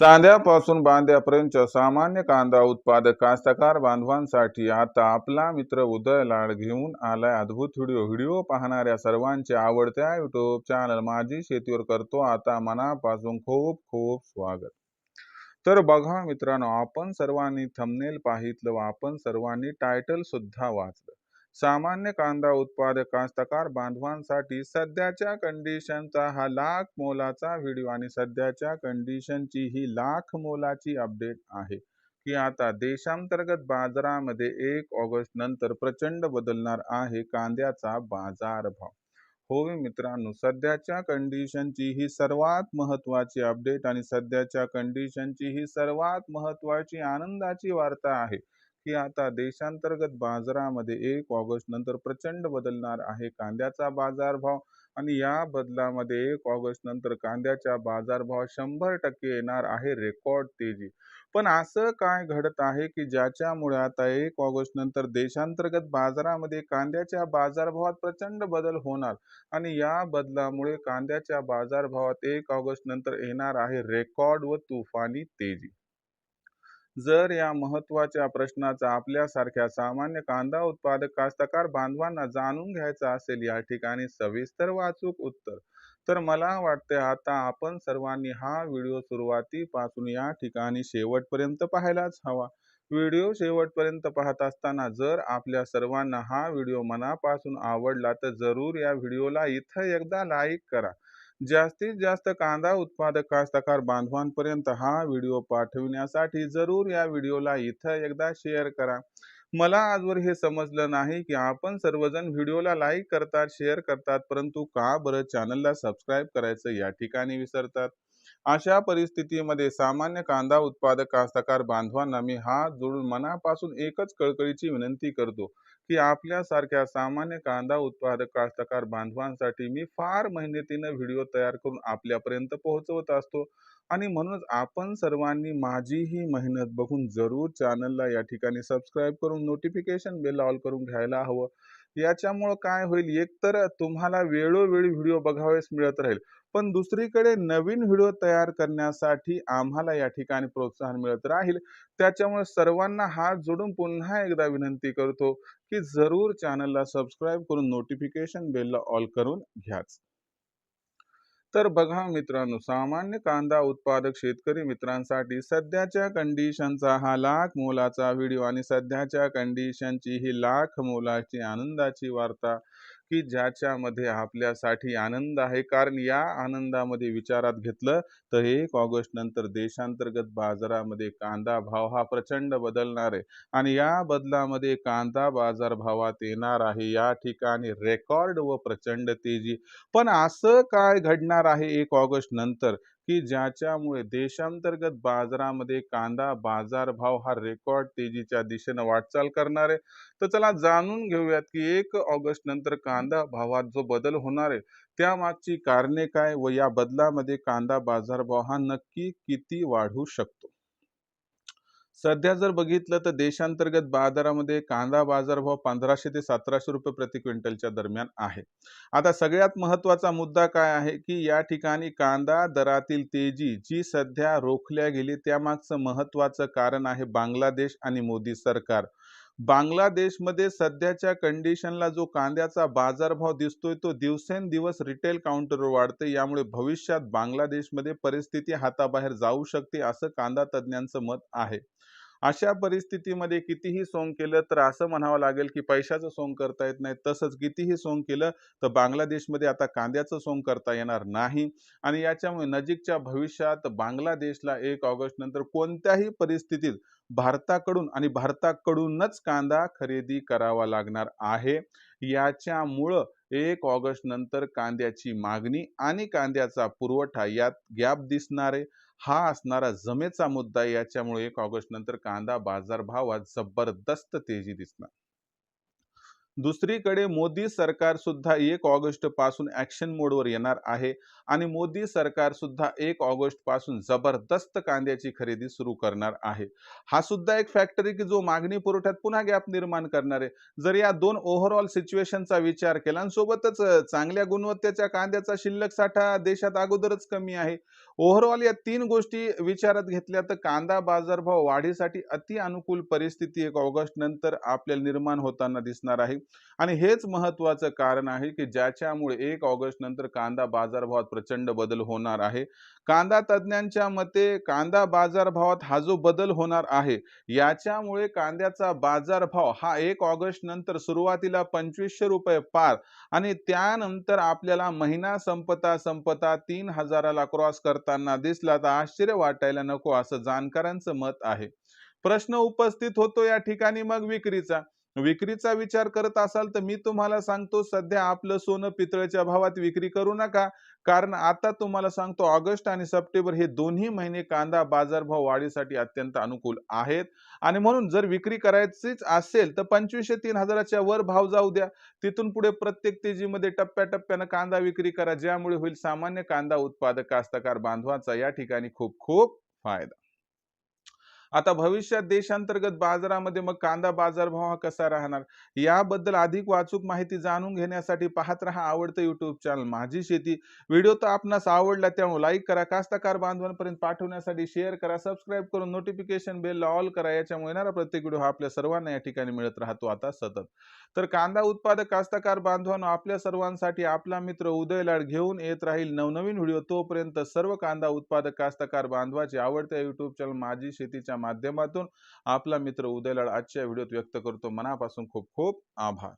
चांद्यापासून बांध्यापर्यंत सामान्य कांदा उत्पादक कास्तकार बांधवांसाठी आता आपला मित्र उदय लाड घेऊन आलाय अद्भुत व्हिडिओ. व्हिडिओ पाहणाऱ्या सर्वांचे आवडत्या युट्यूब चॅनल माझी शेतीवर करतो आता मनापासून खूप खूप स्वागत. तर बघा मित्रांनो आपण सर्वांनी थंबनेल पाहितलं व आपण सर्वांनी टायटल सुद्धा वाचलं. सामान्य कांदा उत्पादक कास्तकार बांधवांसाठी सध्याच्या कंडिशनचा हा लाख मोलाचा व्हिडिओ आणि सध्याच्या कंडिशनची ही लाख मोलाची अपडेट आहे की आता देशांतर्गत बाजारामध्ये एक ऑगस्ट नंतर प्रचंड बदलणार आहे कांद्याचा बाजारभाव होय मित्रांनो सध्याच्या कंडिशनची ही सर्वात महत्वाची अपडेट आणि सध्याच्या कंडिशनची ही सर्वात महत्वाची आनंदाची वार्ता आहे. की आता देशांतर्गत बाजारामध्ये एक ऑगस्ट नंतर प्रचंड बदलणार आहे. कांद्याचा बाजारभाव आणि या बदलामध्ये एक ऑगस्ट नंतर कांद्याच्या बाजारभाव शंभर टक्के येणार आहे. रेकॉर्ड तेजी. पण असं काय घडत आहे की ज्याच्यामुळे आता एक ऑगस्ट नंतर देशांतर्गत बाजारामध्ये कांद्याच्या बाजारभावात प्रचंड बदल होणार आणि या बदलामुळे कांद्याच्या बाजारभावात एक ऑगस्ट नंतर येणार आहे. रेकॉर्ड व तुफानी तेजी. जर या महत्त्वाच्या प्रश्नाचा आपल्यासारख्या सामान्य कांदा उत्पादक कास्तकार बांधवांना जाणून घ्यायचा असेल या ठिकाणी सविस्तर वाचूक उत्तर तर मला वाटते आता आपण सर्वांनी हा व्हिडिओ सुरुवातीपासून या ठिकाणी शेवटपर्यंत पाहायलाच हवा. व्हिडिओ शेवटपर्यंत पाहत असताना जर आपल्या सर्वांना हा व्हिडिओ मनापासून आवडला तर जरूर या व्हिडिओला इथं एकदा लाईक करा. जास्तीत जास्त कांदा उत्पादक कास्तकार बांधवांपर्यंत हा व्हिडिओ पाठविण्यासाठी जरूर या व्हिडिओला इथं एकदा शेअर करा. मला आजवर हे समजलं नाही की आपण सर्वजण व्हिडिओला लाईक करतात शेअर करतात परंतु का बरं चॅनलला सबस्क्राईब करायचं या ठिकाणी विसरतात? अशा परिस्थितीमध्ये सामान्य कांदा उत्पादक कास्तकार बांधवांना मी हा जोडून मनापासून एकच कळकळीची विनंती करतो की आपल्यासारख्या सामान्य कांदा उत्पादक कास्तकार बांधवांसाठी मी फार मेहनतीनं व्हिडिओ तयार करून आपल्यापर्यंत पोहोचवत असतो. आणि म्हणूनच आपण सर्वांनी माझी ही मेहनत बघून जरूर चॅनलला या ठिकाणी सबस्क्राईब करून नोटिफिकेशन बेल ऑल करून घ्यायला हवं. याच्यामुळं काय होईल? एकतर तुम्हाला वेळोवेळी व्हिडिओ बघावेस मिळत राहील. पण दुसरीकडे नवीन व्हिडिओ तयार करण्यासाठी आम्हाला या ठिकाणी प्रोत्साहन मिळत राहील. त्याच्यामुळे सर्वांना हात जोडून पुन्हा एकदा विनंती करतो की जरूर चॅनलला सबस्क्राईब करून नोटिफिकेशन बेलला ऑल करून घ्याच. तर बघा मित्रांनो सामान्य कांदा उत्पादक शेतकरी मित्रांसाठी सध्याच्या कंडिशनचा हा लाख मोलाचा व्हिडिओ आणि सध्याच्या कंडिशनची ही लाख मोलाची आनंदाची वार्ता की ज्याच्यामध्ये आपल्यासाठी आनंद आहे. कारण या आनंदामध्ये विचारात घेतलं तर एक ऑगस्ट नंतर देशांतर्गत बाजारामध्ये कांदा भाव हा प्रचंड बदलणार आहे. आणि या बदलामध्ये कांदा बाजार भावात येणार आहे. या ठिकाणी रेकॉर्ड व प्रचंड तेजी. पण असं काय घडणार आहे एक ऑगस्ट नंतर? की ज्याच्यामुळे देशांतर्गत बाजारामध्ये कांदा बाजारभाव हा रेकॉर्ड तेजीच्या दिशेनं वाटचाल करणार. आहे तर चला जाणून घेऊयात की एक ऑगस्ट नंतर कांदा भावात जो बदल होणार आहे त्यामागची कारणे काय व या बदलामध्ये कांदा बाजारभाव हा नक्की किती वाढू शकतो? सध्या जर बघितलं तर देशांतर्गत बाजारामध्ये कांदा बाजारभाव पंधराशे ते सतराशे रुपये प्रति क्विंटलच्या दरम्यान आहे. आता सगळ्यात महत्त्वाचा मुद्दा काय आहे की या ठिकाणी कांदा दरातील तेजी जी सध्या रोखल्या गेली त्यामागचं महत्वाचं कारण आहे बांगलादेश आणि मोदी सरकार. बांगलादेशमध्ये सध्याच्या कंडिशनला जो कांद्याचा बाजारभाव दिसतोय तो दिवसेंदिवस रिटेल काउंटरवर वाढते यामुळे भविष्यात बांगलादेशमध्ये परिस्थिती हाताबाहेर जाऊ शकते असं कांदा तज्ज्ञांचं मत आहे. अशा परिस्थितीमध्ये कितीही सोंग केलं तर असं म्हणावं लागेल की पैशाचं सोंग करता येत नाही. तसंच कितीही सोंग केलं तर बांगलादेशमध्ये आता कांद्याचं सोंग करता येणार नाही. आणि याच्यामुळे नजीकच्या भविष्यात बांगलादेशला एक ऑगस्ट नंतर कोणत्याही परिस्थितीत भारताकडून आणि भारताकडूनच कांदा खरेदी करावा लागणार आहे. याच्यामुळं एक ऑगस्ट नंतर कांद्याची मागणी आणि कांद्याचा पुरवठा यात गॅप दिसणार. आहे हा असणारा जमेचा मुद्दा याच्यामुळे एक ऑगस्ट नंतर कांदा बाजारभावात जबरदस्त तेजी दिसणार. दुसरीकडे मोदी सरकार सुद्धा एक ऑगस्टपासून ऍक्शन मोडवर येणार आहे आणि मोदी सरकार सुद्धा एक ऑगस्टपासून जबरदस्त कांद्याची खरेदी सुरू करणार आहे. हा सुद्धा एक फॅक्टर आहे की जो मागणी पुरवठ्यात पुन्हा गॅप निर्माण करणार आहे. जर या दोन ओव्हरऑल सिच्युएशनचा विचार केला आणि सोबतच चांगल्या गुणवत्तेच्या कांद्याचा शिल्लक साठा देशात अगोदरच कमी आहे. ओव्हरऑल या तीन गोष्टी विचारात घेतल्या तर कांदा बाजारभाव वाढीसाठी अति अनुकूल परिस्थिती एक ऑगस्ट नंतर आपल्याला निर्माण होताना दिसणार आहे. आणि हेच महत्वाचं कारण आहे की ज्याच्यामुळे एक ऑगस्ट नंतर कांदा बाजारभावात प्रचंड बदल होणार आहे. कांदा तज्ज्ञांच्या मते कांदा बाजारभावात हा जो बदल होणार आहे याच्यामुळे कांद्याचा बाजारभाव हा एक ऑगस्ट नंतर सुरुवातीला पंचवीसशे रुपये पार आणि त्यानंतर आपल्याला महिना संपता संपता तीन हजाराला क्रॉस करताना दिसला तर आश्चर्य वाटायला नको असं जाणकारांचं मत आहे. प्रश्न उपस्थित होतो या ठिकाणी मग विक्रीचा. विक्रीचा विचार करत असाल तर मी तुम्हाला सांगतो सध्या आपलं सोनं पितळच्या भावात विक्री करू नका. कारण आता तुम्हाला सांगतो ऑगस्ट आणि सप्टेंबर हे दोन्ही महिने कांदा बाजारभाव वाढीसाठी अत्यंत अनुकूल आहेत. आणि म्हणून जर विक्री करायचीच असेल तर पंचवीसशे तीन हजाराच्या वर भाव जाऊ द्या. तिथून पुढे प्रत्येक तेजीमध्ये टप्प्याटप्प्यानं कांदा विक्री करा ज्यामुळे होईल सामान्य कांदा उत्पादक कास्तकार बांधवाचा या ठिकाणी खूप खूप फायदा. आता भविष्यात देशांतर्गत बाजारामध्ये मग कांदा बाजारभाव हा कसा राहणार? याबद्दल अधिक वाचूक माहिती जाणून घेण्यासाठी पाहत राहा आवडतं युट्यूब चॅनल माझी शेती. व्हिडिओ तर आपणास आवडला त्यामुळे लाईक करा कास्तकार बांधवांपर्यंत पाठवण्यासाठी शेअर करा सबस्क्राईब करून नोटिफिकेशन बेलला ऑल करा. याच्यामुळे येणारा प्रत्येक व्हिडिओ हा आपल्या सर्वांना या ठिकाणी मिळत राहतो आता सतत. तर कांदा उत्पादक कास्तकार बांधवांनो आपल्या सर्वांसाठी आपला मित्र उदय लाड घेऊन येत राहील नवनवीन व्हिडिओ. तोपर्यंत सर्व कांदा उत्पादक कास्तकार बांधवाचे आवडत्या युट्यूब चॅनल माझी शेतीच्या माध्यमातून आपला मित्र उदयलाड आजच्या व्हिडिओत व्यक्त करतो. मनापासून खूप खूप आभार.